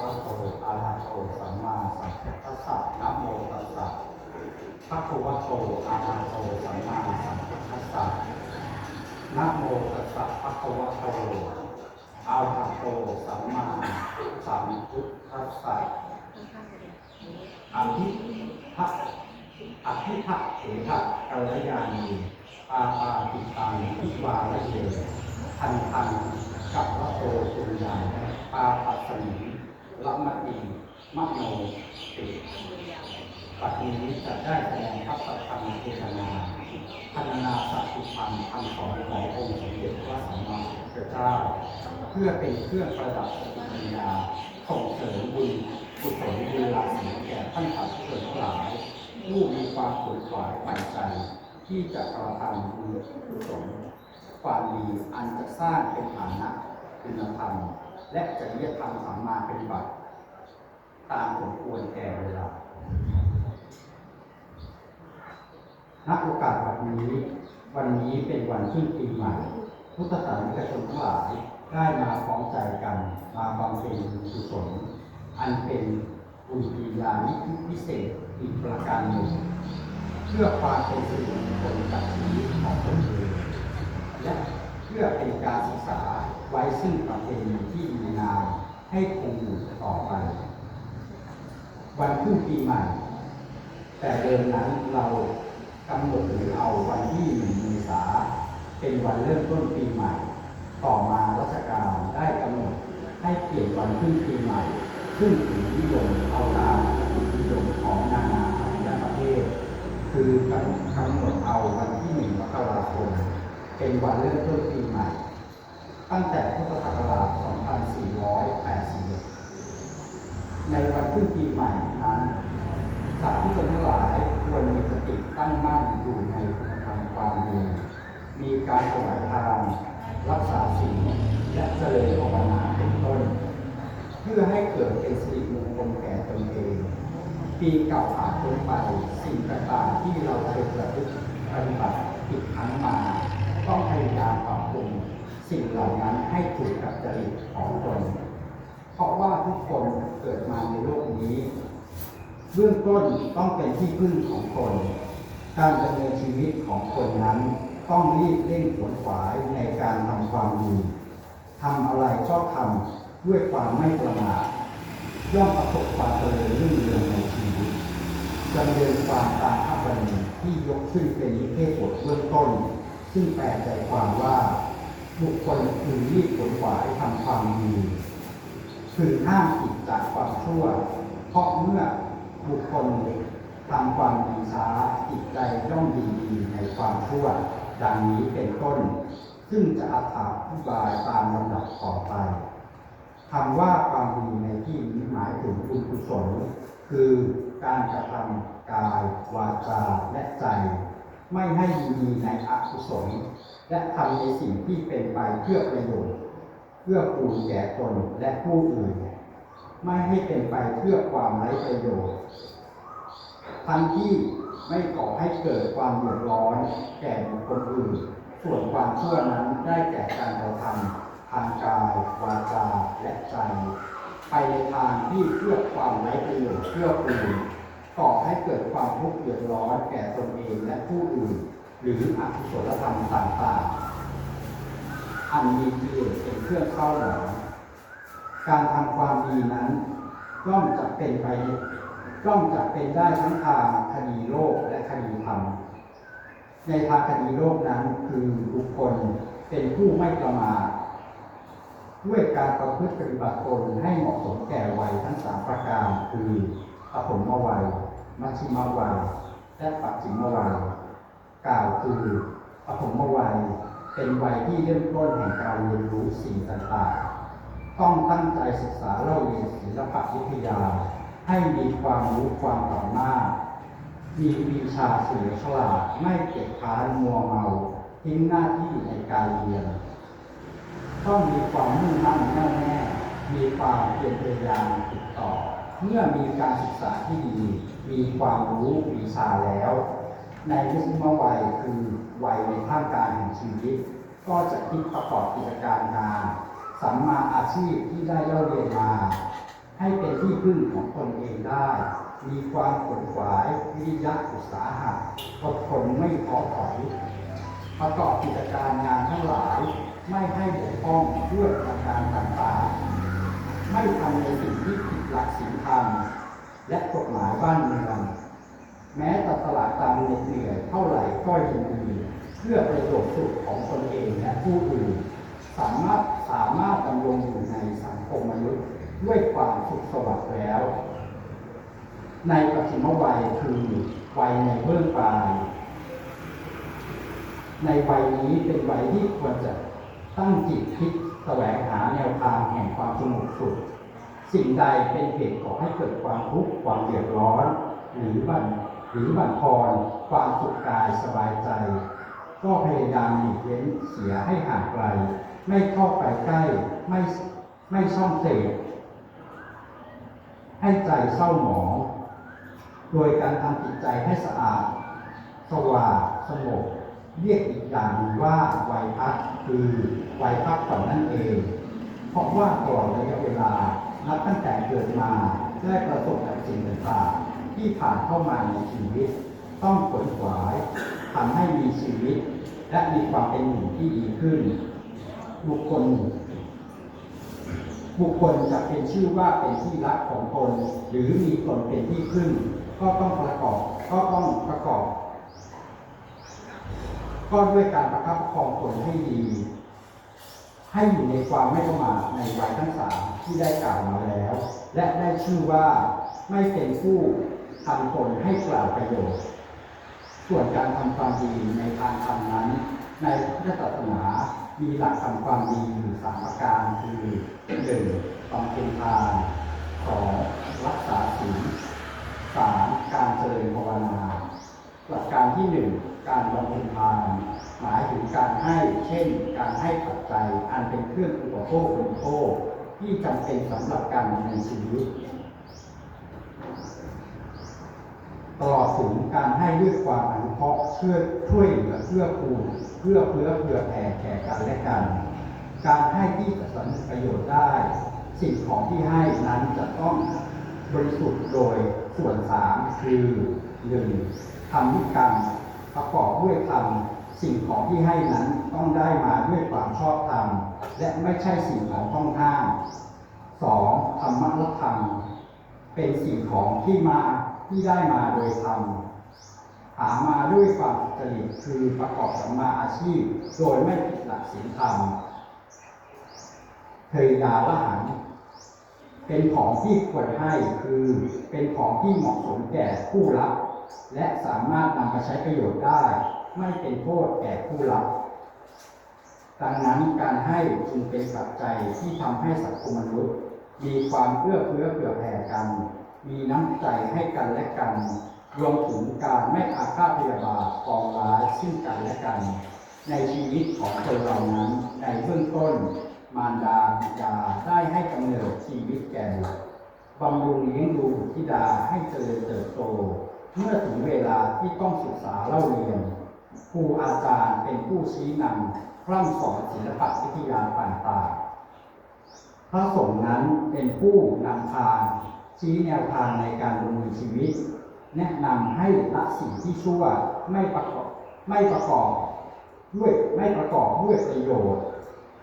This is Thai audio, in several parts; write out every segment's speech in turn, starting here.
วะโตอะระหะโตสัมมาสัมพุทธัสสะนะโมตัสสะภะคะวะโตอะระหะโตสัมมาสัมพุทธัสสะนะโมตัสสะภะคะวะโตอะระหะโตสัมมาสัมพุทธัสสะอภิทัอภิทัเถระกัลยาณีปาปาติตังทิวาระเยทันทังกับพระโตปุญญาปาปัสสมิ ละมะอีมะโนติปัจจุบันจะได้แสดงพระสัทธรรมเทศนาพัฒนาสัจธรรมคำสอนขององค์สมเด็จพระสัมมาสัมพุทธเจ้า เพื่อเป็นเครื่องประดับสติปัญญาส่งเสริมบุญกุศลบุญลาสีแก่ท่านสาธุชนทั้งหลายผู้มีความขวนขวายใฝ่ใจที่จะกระทำบุญกุศลความดีอันจะสร้างเป็นฐานะคุณธรรม และจริยธรรมสามมาปฏิบัติ ตามสมควรแก่เวลาณโอกาสวันนี้ วันนี้เป็นวันขึ้นปีใหม่ พุทธศาสนิกชนทั้งหลายได้มาพร้อมใจกันมาบำเพ็ญบุญกุศลอันเป็นบุญปียานิพิเศษอีกประการหนึ่ง เพื่อความเป็นสิริมงคลกับชีวิตของตนเองและเพื่อเป็นการศึกษา ไว้ซึ่งประเพณีที่ดีงามให้คงอยู่ต่อไป วันขึ้นปีใหม่ แต่เดิมนั้นเรากำหนดหรือเอาวันที่หนึ่งเมษาเป็นวันเริ่มต้นปีใหม่ ต่อมารัชการได้กำหนดให้เปลี่ยนวันขึ้นปีใหม่ซึ่งถือนิยมเอาตามนิยมของนานาอารยประเทศ คือกำกำหนดเอาวันที่หนึ่งมกราคมเป็นวันเริ่มต้นปีใหม่ ตั้งแต่พุทธศักราช 2480 ในวันขึ้นปีใหม่นั้นสาธุชนทั้งหลายควรมีสติตั้งมั่นอยู่ในคุณธรรมความดีมีการถวายทานรักษาศีลและเจริญภาวนาเป็นต้น เพื่อให้เกิดเป็นสิริมงคลแก่ตนเอง ปีเก่าผ่านพ้นไปสิ่งต่างๆที่เราเคยประพฤติปฏิบัติผิดครั้งมา ต้องพยายามปรับปรุง สิ่งเหล่านั้นให้ถูกกับจริตของตนเพราะว่าทุกคนเกิดมาในโลกนี้เบื้องต้นต้องเป็นที่พึ่งของคน การดำเนินชีวิตของคนนั้น ต้องรีบเร่งขวนขวายในการทำความดีทำอะไรก็ทำด้วยความไม่ประมาทย่อมประสบความเจริญรุ่งเรืองในชีวิตดำเนินความตามพระบัญญัติที่ยกขึ้นเป็นนิเทศบทเบื้องต้น ซึ่งแปลใจความว่า บุคคลคือรีบขวนขวายทำความดีคือห้ามจิตจากความชั่ว เพราะเมื่อบุคคลทำความดีช้าจิตใจย่อมดีดีในความชั่ว ดังนี้เป็นต้น ซึ่งจะอธิบายตามลำดับต่อไปคำว่าความดีในที่นี้หมายถึงบุญกุศลคือการกระทำกายวาจาและใจ ไม่ให้มีในอกุศลและทำในสิ่งที่เป็นไปเพื่อประโยชน์เพื่อปูนแก่ตนและผู้อื่น ไม่ให้เป็นไปเพื่อความไร้ประโยชน์ทั้งที่ไม่ก่อให้เกิดความเดือดร้อนแก่บุคคลอื่น ส่วนความชั่วนั้นได้แก่การกระทำทางกาย วาจา และใจ ไปในทางที่เพื่อความไร้ประโยชน์เพื่อผู้อื่น ก่อให้เกิดความทุกข์เดือดร้อนแก่ตนเองและผู้อื่น หรืออกุศลธรรมต่างๆ อันมีกิเลสเป็นเครื่องเข้าหลอมการทำความดีนั้นย่อมจะเป็นไปย่อมจะเป็นได้ทั้งทางคดีโลกและคดีธรรม ในทางคดีโลกนั้นคือบุคคลเป็นผู้ไม่ประมาทด้วยการประพฤติปฏิบัติตนให้เหมาะสมแก่วัยทั้งสามประการคือปฐมวัย มัชชิมวัยและปัจฉิมวัยกล่าวคือปฐมวัยเป็นวัยที่เริ่มต้นแห่งการเรียนรู้สิ่งต่างๆ ต้องตั้งใจศึกษาเล่าเรียนศิลปวิทยา ให้มีความรู้ความสามารถมีวิชาเฉลียฉลาดไม่เกียจค้านมัวเมาทิ้งหน้าที่ในการเรียน ต้องมีความมุ่งมั่นแน่วแน่ มีความเพียรพยายามติดต่อ เมื่อมีการศึกษาที่ดี มีความรู้วิชาแล้ว ในวิสมวัยคือวัยในท่ามกลางแห่งชีวิต ก็จะคิดประกอบกิจการงานสัมมาอาชีพที่ได้เล่าเรียนมา ให้เป็นที่พึ่งของตนเองได้ มีความขวนขวายวิริยะอุตสาหะอดทนไม่ท้อถอยประกอบกิจการงานทั้งหลาย ไม่ให้บกพร่องด้วยประการต่างๆ ไม่ทำในสิ่งที่ผิดหลักศีลธรรม และกฎหมายบ้านเมืองแม้จะตลาดตามเหน็ดเหนื่อยเท่าไหร่ก็ยินดีเพื่อประโยชน์สุขของตนเองและผู้อื่น สามารถสามารถดำรงอยู่ในสังคมมนุษย์ด้วยความสุขสวัสดิ์แล้ว ในปัจฉิมวัยคือวัยในเบื้องปลาย ในวัยนี้เป็นวัยที่ควรจะตั้งจิตคิดแสวงหาแนวทางแห่งความสงบสุข สิ่งใดเป็นเหตุก่อให้เกิดความทุกข์ความเดือดร้อน หรือบันหรือบันทอนความสุขกายสบายใจ ก็พยายามหลีกเว้นเสียให้ห่างไกล ไม่เข้าไปใกล้ไม่ไม่ช่องเสพให้ใจเศร้าหมองโดยการทำจิตใจให้สะอาด สว่างสงบเรียกอีกอย่างหนึ่งว่าไวยพักคือไวยพักผ่อนนั่นเอง เพราะว่าตลอดระยะเวลา นับตั้งแต่เกิดมาได้ประสบกับสิ่งต่างๆที่ผ่านเข้ามาในชีวิต ต้องขวนขวายทำให้มีชีวิต และมีความเป็นอยู่ที่ดีขึ้น บุคคล บุคคลจะเป็นชื่อว่าเป็นที่รักของตนหรือมีตนเป็นที่พึ่งก็ต้องประกอบก็ต้องประกอบ ก็ด้วยการประคับประคองตนให้ดี ให้อยู่ในความไม่ประมาทในวัยทั้งสามที่ได้กล่าวมาแล้ว และได้ชื่อว่าไม่เป็นผู้ทำตนให้กล่าวประโยชน์ ส่วนการทำความดีในทางธรรมนั้น ในพุทธศาสนามีหลักทำความดีอยู่สามประการคือหนึ่งบำเพ็ญทานสองรักษาศีลสามการเจริญภาวนา หลักการที่หนึ่ง การบำเพ็ญทานหมายถึงการให้เช่น การให้ปัจจัยอันเป็นเครื่องอุปโภคบริโภคที่จำเป็นสำหรับการดำเนินชีวิตตลอดถึงการให้ด้วยความอนุเคราะห์เพื่อช่วยเหลือเพื่อคูณเพื่อเพื่อเพื่อแผ่แก่กันและกัน การให้ที่จะสำเร็จประโยชน์ได้ สิ่งของที่ให้นั้นจะต้องบริสุทธิ์โดยส่วนสามคือหนึ่งทำนิกรรม ประกอบด้วยธรรมสิ่งของที่ให้นั้นต้องได้มาด้วยความชอบธรรมและไม่ใช่สิ่งของต้องห้ามสองธรรมะธรรมเป็นสิ่งของที่มาที่ได้มาโดยธรรมหามาด้วยความจริตคือประกอบสัมมาอาชีพ โดยไม่ผิดหลักศีลธรรมเทยดาละหันเป็นของที่ควรให้คือเป็นของที่เหมาะสมแก่ผู้รับ และสามารถนำมาใช้ประโยชน์ได้ ไม่เป็นโทษแก่ผู้รับดังนั้นการให้จึงเป็นปัจจัยที่ทำให้สังคมมนุษย์ มีความเอื้อเฟื้อเผื่อแผ่กัน มีน้ำใจให้กันและกัน รวมถึงการไม่อาฆาตพยาบาทปองร้ายซึ่งกันและกัน ในชีวิตของคนเรานั้น ในเบื้องต้น มารดาบิดาได้ให้กำเนิดชีวิตแก่บุตรบำรุงเลี้ยงดูบุตรธิดาให้เจริญเติบโต เมื่อถึงเวลาที่ต้องศึกษาเล่าเรียนครูอาจารย์เป็นผู้ชี้นำพร่ำสอนศิลปะวิทยาต่างๆพระสงฆ์นั้นเป็นผู้นำทางชี้แนวทางในการดำเนินชีวิต แนะนำให้ละสิ่งที่ชั่วไม่ประกอบไม่ประกอบด้วยไม่ประกอบด้วยประโยชน์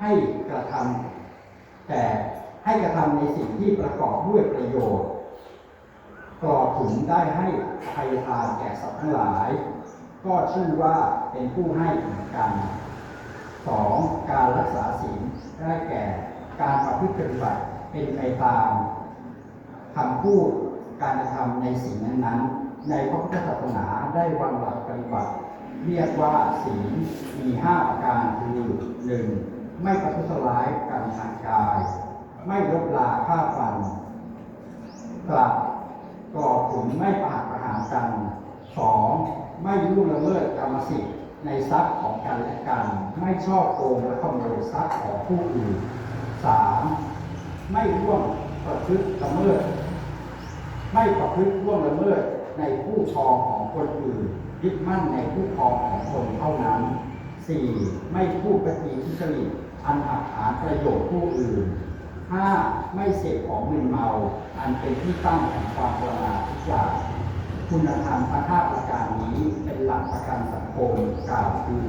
ให้กระทำแต่ให้กระทำในสิ่งที่ประกอบด้วยประโยชน์ ตลอดถึงได้ให้อภัยทานแก่สัตว์ทั้งหลาย ก็ชื่อว่าเป็นผู้ให้เหมือนกันสองการรักษาศีลได้แก่การประพฤติปฏิบัติเป็นไปตามคำพูดการกระทำในสิ่งนั้นๆ ในพระพุทธศาสนาได้วางหลักปฏิบัติ เรียกว่าศีลมีห้าประการคือหนึ่งไม่ประทุษร้ายกันทางกาย ไม่ลบลาฆ่าฟันกลับ กรอบถึงไม่ปาดประหารกันสองไม่ล่วงละเมิดกรรมสิทธิ์ในทรัพย์ของกันและกัน ไม่ชอบโกงและขโมยทรัพย์ของผู้อื่นสามไม่ร่วมประพฤติละเมิด ไม่ประพฤติร่วงละเมิดในผู้ครองของคนอื่นยึดมั่นในผู้ครองของตนเท่านั้น 4. ไม่พูดปฏิทุจริตอันหักหานประโยชน์ผู้อื่น 5. ไม่เสพของมึนเมา อันเป็นที่ตั้งแห่งความประมาททุกอย่างคุณธรรมทั้งห้าประการนี้เป็นหลักประกันสังคมกล่าวคือ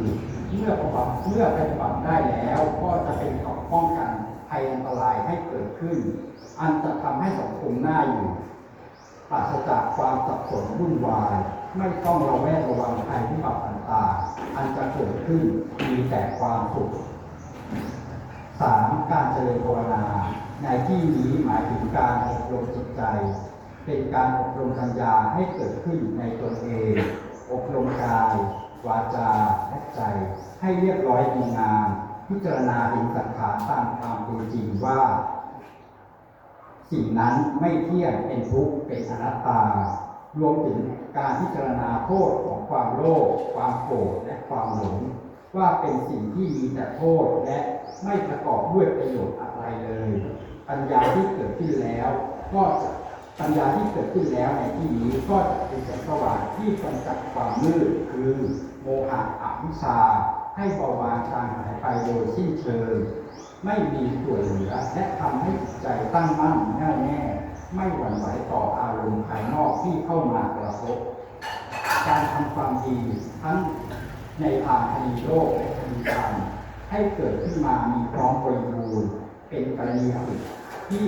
เมื่อปฏิบัติเมื่อปฏิบัติได้แล้วก็จะเป็นเกราะป้องกันภัยอันตรายให้เกิดขึ้น อันจะทำให้สังคมน่าอยู่ปราศจากความสับสนวุ่นวาย ไม่ต้องระแวดระวังภัยพิบัติต่างๆอันจะเกิดขึ้นมีแต่ความสุข สามการเจริญภาวนา ในที่นี้หมายถึงการอบรมจิตใจ เป็นการอบรมปัญญาให้เกิดขึ้นในตนเอง อบรมกาย วาจาและใจ ให้เรียบร้อยดีงาม พิจารณาเห็นสังขารตามความเป็นจริงว่า สิ่งนั้นไม่เที่ยงเป็นทุกข์เป็นอนัตตารวมถึงการพิจารณาโทษของความโลภความโกรธและความหลงว่าเป็นสิ่งที่มีแต่โทษและ ไม่ประกอบด้วยประโยชน์อะไรเลย ปัญญาที่เกิดขึ้นแล้ว ก็จะปัญญาที่เกิดขึ้นแล้วในที่นี้ก็จะเป็นแสงสว่างที่กำจัดความมืดคือโมหะอวิชชา ให้เบาบางจางหายไปโดยสิ้นเชิงไม่มีส่วนเหลือและทำให้จิตใจตั้งมั่นแน่วแน่ ไม่หวั่นไหวต่ออารมณ์ภายนอกที่เข้ามากระทบ การทำความดีทั้งในทางคดีโลกและคดีธรรม ให้เกิดขึ้นมามีพร้อมบริบูรณ์เป็นกรณียกิที่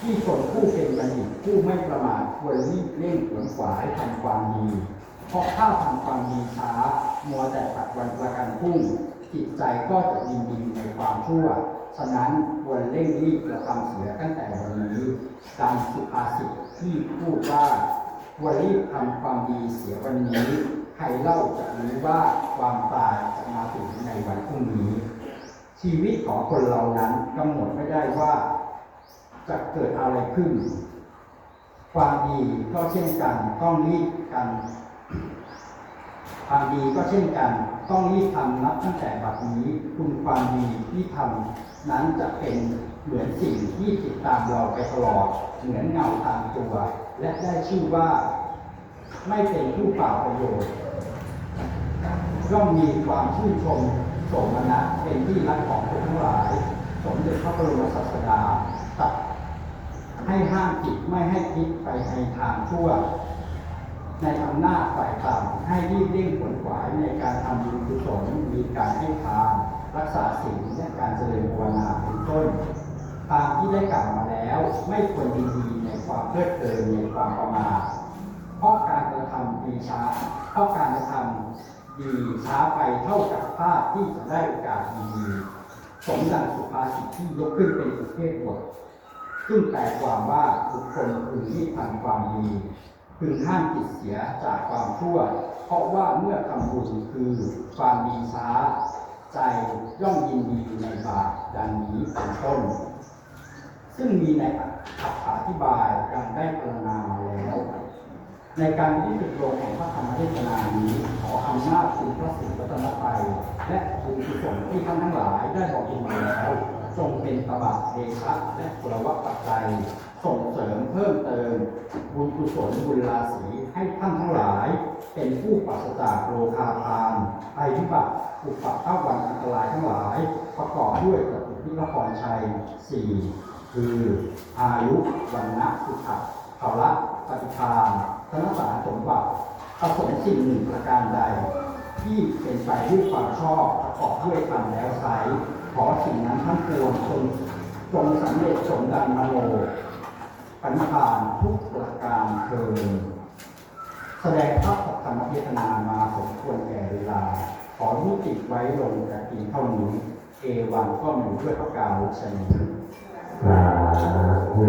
ที่คนผู้เป็นบัณฑิตผู้ไม่ประมาทควรรีบเร่งขวนขวายทำความดี เพราะถ้าทำความดีช้า มัวแต่ปัดวันประกันพรุ่งจิตใจก็จะยินดีในความชั่ว ฉะนั้นควรเร่งรีบกระทำเสียตั้งแต่วันนี้ดังสุภาษิตที่พูดว่าควรรีบทำความดีเสียวันนี้ ใครเล่าจะรู้ว่าความตายจะมาถึงในวันพรุ่งนี้ ชีวิตของคนเรานั้นกำหนดไม่ได้ว่า จะเกิดอะไรขึ้น ความดีก็เช่นกันต้องรีบกันความดีก็เช่นกัน ต้องรีบทำนับตั้งแต่บัดนี้ คุณความดีที่ทำนั้นจะเป็นเหมือนสิ่งที่ติดตามเราไปตลอด เหมือนเงาตามตัว และได้ชื่อว่า ไม่เป็นผู้เปล่าประโยชน์ ย่อมมีความชื่นชมสมนัสเป็นที่รักของคนทั้งหลาย สมเด็จพระบรมศาสดาตรัสให้ห้ามจิตไม่ให้คิดไปในทางชั่ว ในอำนาจฝ่ายต่ำให้รีบเร่งขวนขวายในการทำบุญกุศลมีการให้ทานรักษาศีลและการเจริญภาวนาเป็นต้นตามที่ได้กล่าวมาแล้วไม่ควรยินดีในความเพลิดเพลินในความประมาทเพราะการกระทำดีช้าเพราะการกระทำ ดีช้าไปเท่ากับพลาดที่จะได้โอกาสดีๆสมดังสุภาษิตที่ยกขึ้นเป็นอุเทศบทซึ่งแปลความว่าบุคคลพึงรีบทำความดีพึงห้ามจิตเสียจากความชั่ว เพราะว่าเมื่อทำบุญคือความดีช้า ใจย่อมยินดีในบาปดังนี้เป็นต้น ซึ่งมีในอัอธิบายการได้พรรณนามาแล้ว ในการที่สุดลงของพระธรรมเทศนานี้ขออำนาจคุณพระศรีรัตนตรัยและคุณกุศลที่ท่านทั้งหลายได้บอกบุญมาแล้วจงเป็นตบะเดชะและกุลวัตปัจจัยส่งเสริมเพิ่มเติม บุญกุศลบุญราศีให้ท่านทั้งหลาย เป็นผู้ปราศจากโลคาทานภัยพิบัติอุปัตตวันอันตรายทั้งหลาย ประกอบด้วยจตุพิรพรชัยสี่คืออายุวันนะสุขภาละปฏิภาณ ธนสารสมบัติประสงค์สิ่งหนึ่งประการใด ที่เป็นไปด้วยความชอบประกอบด้วยธรรมแล้วไซขอสิ่งนั้นทั้งปวงจงจงสำเร็จสมดังมโนปณิพานทุกประการเทินแสดงพระธรรมเทศนามาสมควรแก่เวลา ขอยุติไว้ลงแต่เพียงเท่านี้เอวังก็มีด้วยพระกาลุชนีสาธุ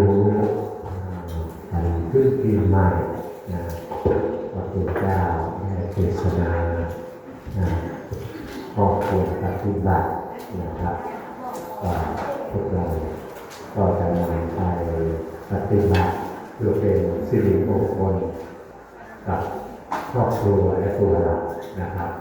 อันขึ้นปีใหม่ พุทธเจ้าเทศนานะครอควรปฏิบัตินะครับว่าพวกเราก็จะนำไปปฏิบัติเพื่อเป็นสิริมงคลกับครอบครัวและตัวเรานะครับ